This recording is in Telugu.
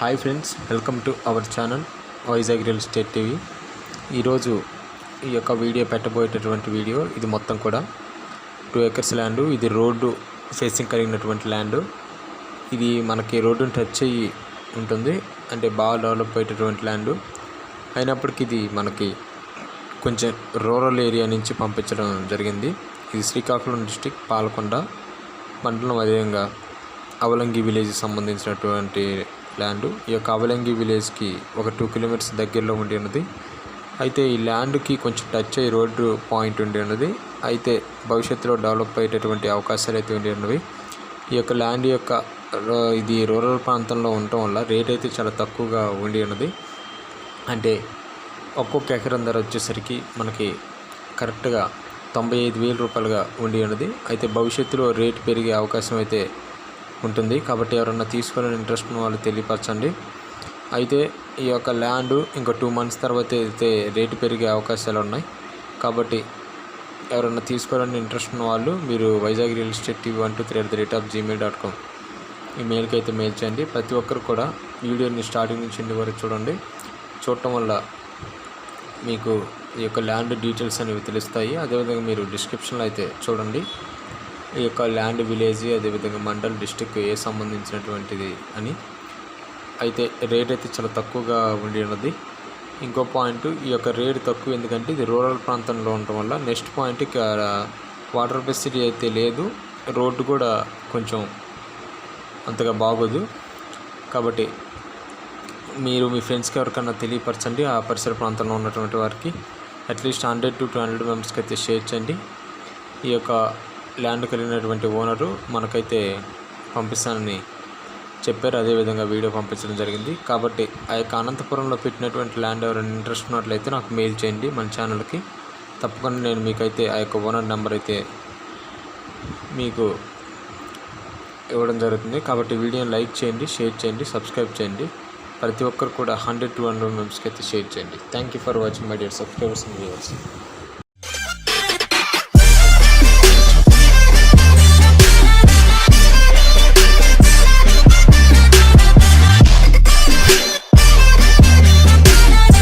Hi friends welcome to our channel Vizag real estate TV. ఈరోజు ఈ యొక్క వీడియో పెట్టబోయేటటువంటి వీడియో ఇది మొత్తం కూడా టూ ఎకర్స్ ల్యాండ్ ఇది రోడ్డు ఫేసింగ్ కలిగినటువంటి ల్యాండ్. ఇది మనకి రోడ్డును టచ్ అయ్యి ఉంటుంది అంటే బాగా డెవలప్ అయ్యేటటువంటి ల్యాండ్. అయినప్పటికీ ఇది మనకి కొంచెం రూరల్ ఏరియా నుంచి పంపించడం జరిగింది. ఇది శ్రీకాకుళం డిస్టిక్ పాలకొండ మండలం అదేవిధంగా అవలంగి విలేజ్కి సంబంధించినటువంటి ల్యాండ్ ఈ యొక్క అవలంగి విలేజ్కి ఒక టూ కిలోమీటర్స్ దగ్గరలో ఉండి ఉన్నది. అయితే ఈ ల్యాండ్కి కొంచెం టచ్ అయ్యి రోడ్డు పాయింట్ ఉండి ఉన్నది. అయితే భవిష్యత్తులో డెవలప్ అయ్యేటటువంటి అవకాశాలు అయితే ఉండి ఉన్నవి. ఈ యొక్క ల్యాండ్ యొక్క ఇది రూరల్ ప్రాంతంలో ఉండటం వల్ల రేట్ అయితే చాలా తక్కువగా ఉండి ఉన్నది. అంటే ఒక్కొక్క ఎకరం ధర వచ్చేసరికి మనకి కరెక్ట్గా తొంభై ఐదు వేల రూపాయలుగా ఉండి ఉన్నది. అయితే భవిష్యత్తులో రేటు పెరిగే అవకాశం అయితే ఉంటుంది. కాబట్టి ఎవరన్నా తీసుకోవాలని ఇంట్రెస్ట్ ఉన్న వాళ్ళు తెలియపరచండి. అయితే ఈ యొక్క ల్యాండ్ ఇంకా టూ మంత్స్ తర్వాత అయితే రేటు పెరిగే అవకాశాలు ఉన్నాయి. కాబట్టి ఎవరన్నా తీసుకోవాలని ఇంట్రెస్ట్ ఉన్న వాళ్ళు మీరు Vizag real estate TV one two three at the rate of Gmail dot com ఈ మెయిల్కి అయితే మెయిల్ చేయండి. ప్రతి ఒక్కరు కూడా వీడియోని స్టార్టింగ్ నుంచి ఇండి వరకు చూడండి. చూడటం వల్ల మీకు ఈ యొక్క ల్యాండ్ డీటెయిల్స్ అనేవి తెలుస్తాయి. అదేవిధంగా మీరు డిస్క్రిప్షన్లో అయితే చూడండి. ఈ యొక్క ల్యాండ్ విలేజ్ అదేవిధంగా మండల్ డిస్టిక్ ఏ సంబంధించినటువంటిది అని. అయితే రేట్ అయితే చాలా తక్కువగా ఉండి ఉన్నది. ఇంకో పాయింట్ ఈ యొక్క రేట్ తక్కువ ఎందుకంటే ఇది రూరల్ ప్రాంతంలో ఉండటం వల్ల నెక్స్ట్ పాయింట్ ఇక్కడ వాటర్ ఫెసిలిటీ అయితే లేదు. రోడ్డు కూడా కొంచెం అంతగా బాగోదు. కాబట్టి మీరు మీ ఫ్రెండ్స్కి ఎవరికన్నా తెలియపరచండి ఆ పరిసర ప్రాంతంలో ఉన్నటువంటి వారికి. At least hundred to two hundred మెంబర్స్కి అయితే షేర్ చేయండి. ఈ యొక్క ల్యాండ్ కలిగినటువంటి ఓనరు మనకైతే పంపిస్తానని చెప్పారు. అదేవిధంగా వీడియో పంపించడం జరిగింది. కాబట్టి ఆ యొక్క అనంతపురంలో పెట్టినటువంటి ల్యాండ్ ఎవరైనా ఇంట్రెస్ట్ ఉన్నట్లయితే నాకు మెయిల్ చేయండి. మన ఛానల్కి తప్పకుండా నేను మీకైతే ఆ యొక్క ఓనర్ నెంబర్ అయితే మీకు ఇవ్వడం జరుగుతుంది. కాబట్టి వీడియోని లైక్ చేయండి షేర్ చేయండి సబ్స్క్రైబ్ చేయండి. ప్రతి ఒక్కరు కూడా హండ్రెడ్ టూ హండ్రెడ్ మెంబర్స్కి అయితే షేర్ చేయండి. Thank you for watching my dear subscribers and viewers.